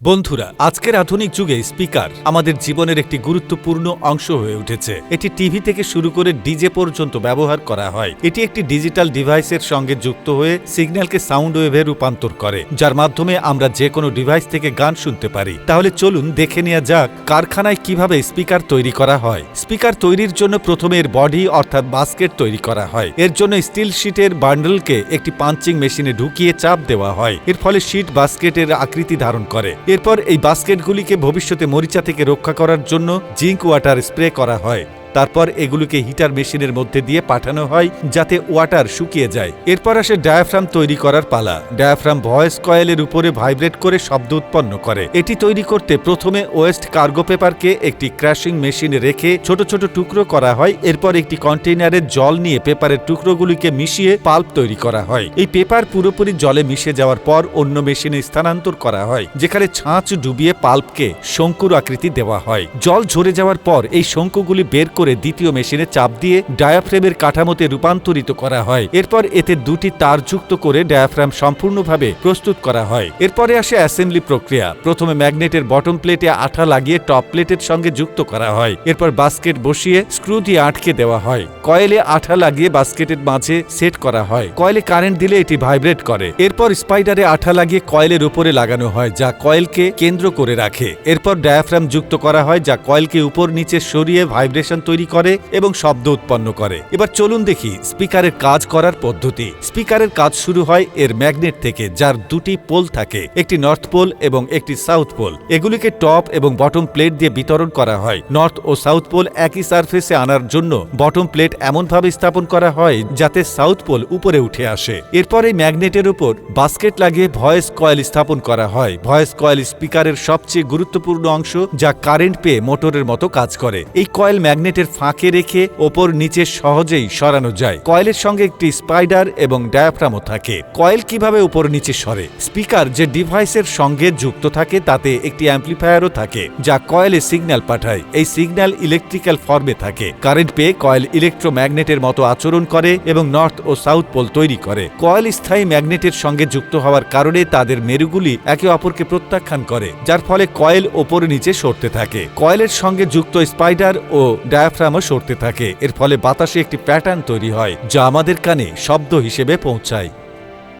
বন্ধুরা, আজকের আধুনিক যুগে স্পিকার আমাদের জীবনের একটি গুরুত্বপূর্ণ অংশ হয়ে উঠেছে। এটি টিভি থেকে শুরু করে ডিজে পর্যন্ত ব্যবহার করা হয়। এটি একটি ডিজিটাল ডিভাইসের সঙ্গে যুক্ত হয়ে সিগন্যালকে সাউন্ড ওয়েভে রূপান্তর করে, যার মাধ্যমে আমরা যে কোনো ডিভাইস থেকে গান শুনতে পারি। তাহলে চলুন দেখে নেওয়া যাক কারখানায় কীভাবে স্পিকার তৈরি করা হয়। স্পিকার তৈরির জন্য প্রথমে এর বডি অর্থাৎ বাস্কেট তৈরি করা হয়। এর জন্য স্টিল শিটের বান্ডলকে একটি পাঞ্চিং মেশিনে ঢুকিয়ে চাপ দেওয়া হয়। এর ফলে শিট বাস্কেটের আকৃতি ধারণ করে। এরপর এই বাস্কেটগুলিকে ভবিষ্যতে মরিচা থেকে রক্ষা করার জন্য জিঙ্ক ওয়াটার স্প্রে করা হয়। তারপর এগুলোকে হিটার মেশিনের মধ্যে দিয়ে পাঠানো হয় যাতে ওয়াটার শুকিয়ে যায়। এরপর আসে ডায়াফ্রাম তৈরি করার পালা। ডায়াফ্রাম ভয়েস কয়েলের উপরে ভাইব্রেট করে শব্দ উৎপন্ন করে। এটি তৈরি করতে প্রথমে ওয়েস্ট কার্গো পেপারকে একটি ক্র্যাশিং মেশিনে রেখে ছোট ছোট টুকরো করা হয়। এরপর একটি কন্টেইনারে জল নিয়ে পেপারের টুকরোগুলিকে মিশিয়ে পাল্প তৈরি করা হয়। এই পেপার পুরোপুরি জলে মিশে যাওয়ার পর অন্য মেশিনে স্থানান্তর করা হয়, যেখানে ছাঁচ ডুবিয়ে পাল্পকে শঙ্কুর আকৃতি দেওয়া হয়। জল ঝরে যাওয়ার পর এই শঙ্কুগুলি বের করে দ্বিতীয় মেশিনে চাপ দিয়ে ডায়াফ্রেমের কাঠামোতে রূপান্তরিত করা হয়। এরপর এতে দুটি তার যুক্ত করে ডায়াফ্রাম সম্পূর্ণভাবে প্রস্তুত করা হয়। এরপরে আসে অ্যাসেম্বলি প্রক্রিয়া। প্রথমে ম্যাগনেটের বটম প্লেটে আঠা লাগিয়ে টপ প্লেটের সঙ্গে যুক্ত করা হয়। এরপর বাস্কেট বসিয়ে স্ক্রু দিয়ে আটকে দেওয়া হয়। কয়েলে আঠা লাগিয়ে বাস্কেটের মাঝে সেট করা হয়। কয়েলে কারেন্ট দিলে এটি ভাইব্রেট করে। এরপর স্পাইডারে আঠা লাগিয়ে কয়েলের উপরে লাগানো হয়, যা কয়েলকে কেন্দ্র করে রাখে। এরপর ডায়াফ্রাম যুক্ত করা হয়, যা কয়েলকে উপর নিচে সরিয়ে ভাইব্রেশন তৈরি করে এবং শব্দ উৎপন্ন করে। এবার চলুন দেখি স্পিকারের কাজ করার পদ্ধতি। স্পিকারের কাজ শুরু হয় এর ম্যাগনেট থেকে, যার দুটি পোল থাকে, একটি নর্থ পোল এবং একটি সাউথ পোল। এগুলিকে টপ এবং বটম প্লেট দিয়ে বিতরণ করা হয়। নর্থ ও সাউথ পোল একই সারফেসে আনার জন্য বটম প্লেট এমনভাবে স্থাপন করা হয় যাতে সাউথ পোল উপরে উঠে আসে। এরপর এই ম্যাগনেটের উপর বাস্কেট লাগিয়ে ভয়েস কয়েল স্থাপন করা হয়। ভয়েস কয়েল স্পিকারের সবচেয়ে গুরুত্বপূর্ণ অংশ যা কারেন্ট পেয়ে মোটরের মতো কাজ করে। এই কয়েল ম্যাগনেটের ফাঁকে রেখে ওপর নিচে সহজেই সরানো যায়। কয়েলের সঙ্গে একটি স্পাইডার এবং ডায়াফ্রামও থাকে। কয়েল কীভাবে উপর নিচে সরে? স্পিকার যে ডিভাইসের সঙ্গে যুক্ত থাকে, তাতে একটি অ্যাম্প্লিফায়ারও থাকে, যা কয়েলে সিগন্যাল পাঠায়। এই সিগন্যাল ইলেকট্রিক্যাল ফর্মে থাকে। কারেন্ট পেয়ে কয়েল ইলেকট্রোম্যাগনেটের মতো আচরণ করে এবং নর্থ ও সাউথ পোল তৈরি করে। কয়েল স্থায়ী ম্যাগনেটের সঙ্গে যুক্ত হওয়ার কারণে তাদের মেরুগুলি একে অপরকে প্রত্যাখ্যান করে, যার ফলে কয়েল ওপর নিচে সরতে থাকে। কয়েলের সঙ্গে যুক্ত স্পাইডার ও ডায়াফ্রামও সরতে থাকে। এর ফলে বাতাসে একটি প্যাটার্ন তৈরি হয়, যা আমাদের কানে শব্দ হিসেবে পৌঁছায়।